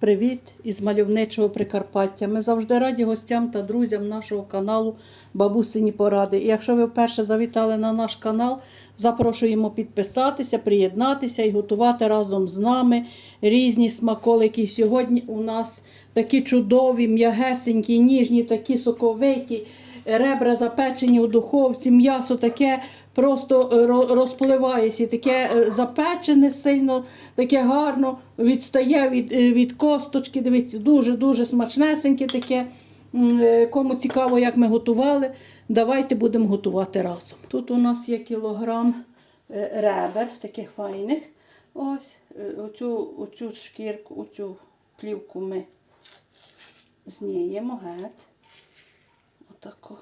Привіт із мальовничого Прикарпаття. Ми завжди раді гостям та друзям нашого каналу Бабусині Поради. І якщо ви вперше завітали на наш канал, запрошуємо підписатися, приєднатися і готувати разом з нами різні смаколики. Сьогодні у нас такі чудові, м'ягесенькі, ніжні, такі соковиті, ребра запечені у духовці, м'ясо таке просто е, ро- розпливається, таке е, запечене сильно, таке гарно відстає від, е, від косточки. Дивіться, дуже-дуже смачнесеньке таке. Кому цікаво, як ми готували, давайте будемо готувати разом. Тут у нас є кілограм ребер, таких файних. Ось оцю, оцю шкірку, оцю плівку ми зніємо геть. Отако.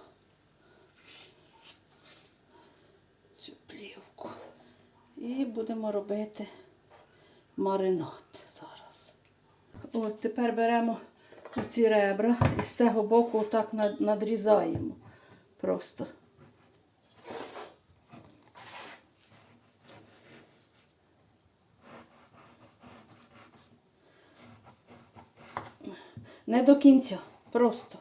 Цю плівку. І будемо робити маринад зараз. От тепер беремо ці ребра і з цього боку отак надрізаємо просто. Не до кінця, просто.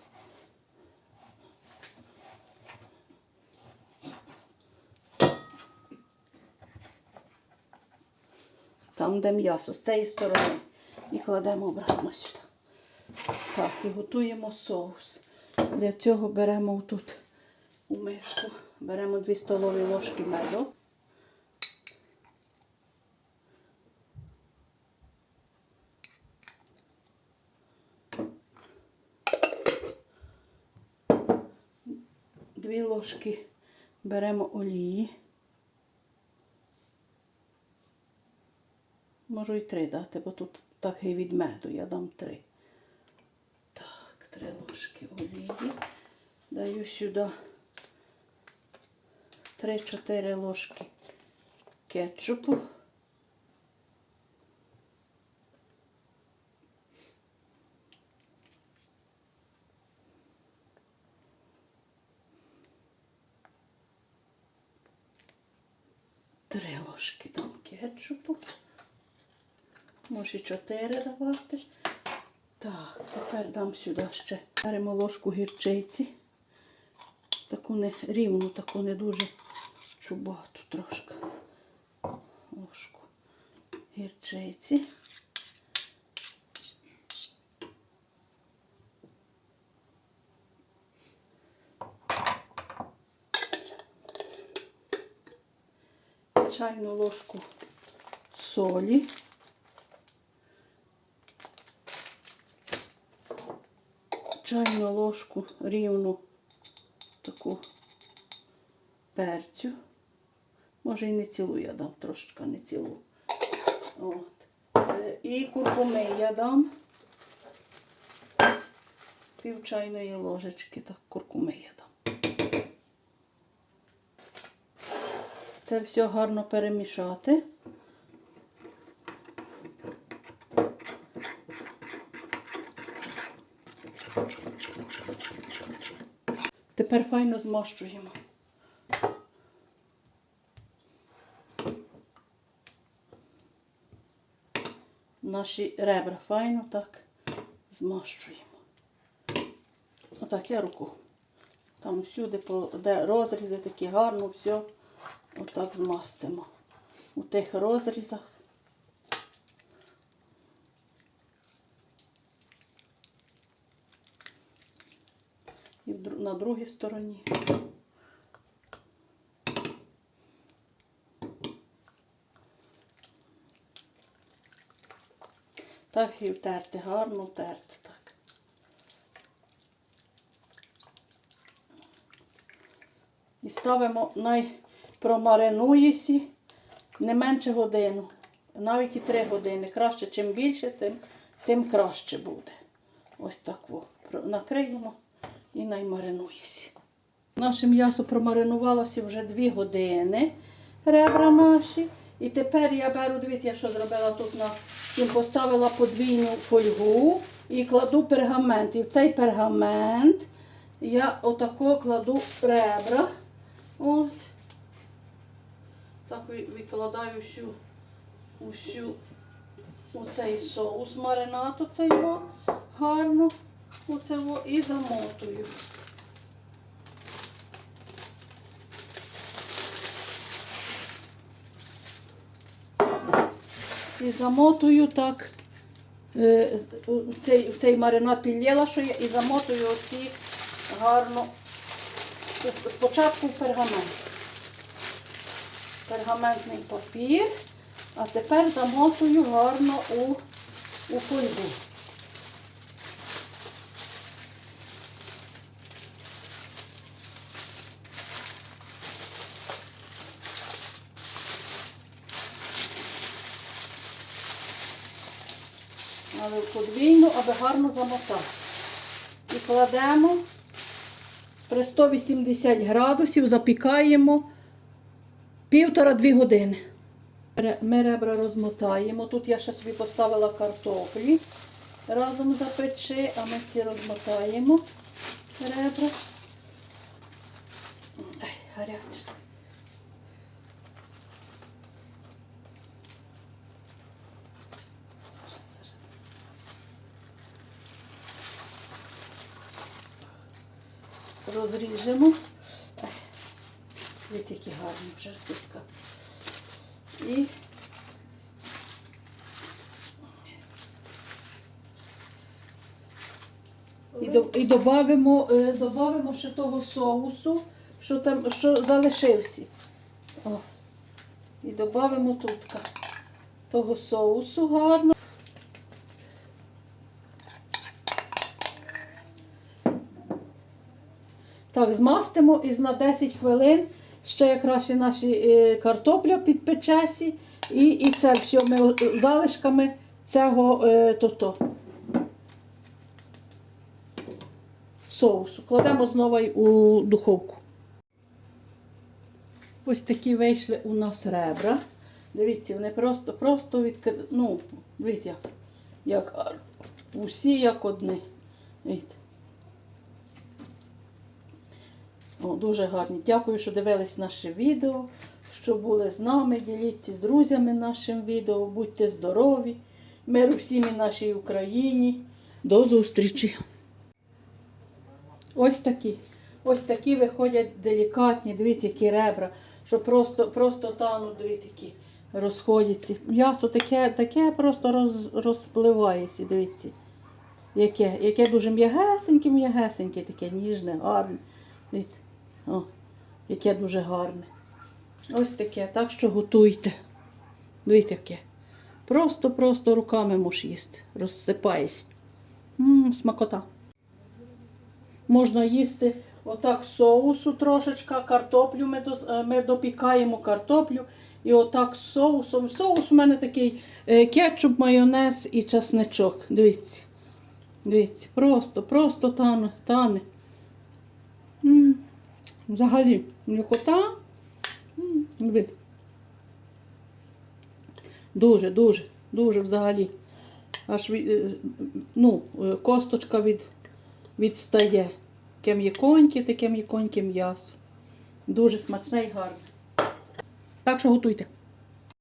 Там, де м'ясо, з цієї сторони. І кладемо обратно сюди. Так, і готуємо соус. Для цього беремо тут у миску, беремо 2 столові ложки меду. Дві ложки беремо олії. Можу і три дати, бо тут так і від меду, я дам три. Так, три ложки олії. Даю сюди 3-4 ложки кетчупу. Три ложки дам кетчупу. Може чотири давати. Так, тепер дам сюди ще. Беремо ложку гірчиці. Таку не рівну, таку не дуже чубату трошки. Ложку гірчиці. Чайну ложку солі. Чайну ложку рівну таку перцю. Може і не цілу я дам, трошечки не цілу. От. Е, І куркуми я дам пів чайної ложечки, так куркуми я дам. Це все гарно перемішати. Тепер файно змащуємо. Наші ребра файно так змащуємо. Отак, я руку. Там всюди, де розрізи такі гарно, все отак змастимо. У тих розрізах. І на другій стороні. Так і втерти, гарно втерти так. І ставимо най промаринуєсі не менше годину. Навіть і три години. Краще, чим більше, тим, тим краще буде. Ось так Накриємо і наймаринуєсі. Наше м'ясо промаринувалося вже дві години, ребра наші. І тепер я беру, дивіться, я що зробила тут на їм поставила подвійну фольгу і кладу пергамент. І в цей пергамент я отако кладу ребра. Ось. Так ві- відкладаю всю, усю у цей соус маринад, оцей гарно, оце і замотую. І замотую так. е, Цей, цей маринад підлєла, що я, і замотую оці гарно спочатку в пергамент. Пергаментний папір, а тепер замотую гарно у, у фольгу. Але подвійно, аби гарно замотати. І кладемо при 180 градусів, запікаємо півтора-дві години. Ми ребра розмотаємо. Тут я ще собі поставила картоплі разом запечи, а ми ці розмотаємо ребра. Ай, гаряче. Розріжемо. Дивіться, які гарні вже штучка. І І, до, і добавимо, е, добавимо ще того соусу, що там що залишився. О. І додамо тут того соусу гарно. Так, змастимо і на 10 хвилин ще якраз наші е, картопля підпечесі. І, і це все ми залишками цього е, соусу. Кладемо знову у духовку. Ось такі вийшли у нас ребра. Дивіться, вони просто просто відкри... Ну, дивіться, як усі як одні. Дивіться. О, дуже гарні. Дякую, що дивились наше відео, що були з нами. Діліться з друзями нашим відео. Будьте здорові. Миру всім і нашій Україні. До зустрічі! Ось такі. Ось такі виходять делікатні, дивіться, які ребра, що просто, просто тануть, дивіться, які розходяться. М'ясо таке, таке просто роз, розпливається, дивіться. Яке, яке дуже м'ягесеньке, м'ягесеньке, таке ніжне, гарне. Дивіться. О, яке дуже гарне. Ось таке, так що готуйте. Дивіться, яке. Просто-просто руками можеш їсти. Розсипаєш. М, смакота. Можна їсти отак соусу трошечка, картоплю ми, е, ми допікаємо картоплю. І отак з соусом. Соус у мене такий е, кетчуп, майонез і часничок. Дивіться. Дивіться, просто, просто тане, тане. М, Взагалі, м'якота. М. Дуже, дуже, дуже взагалі. Аж від, е, ну, е, косточка від, відстає. Таке м'яконьке, таке м'яконьке м'ясо. Дуже смачне і гарне. Так що готуйте.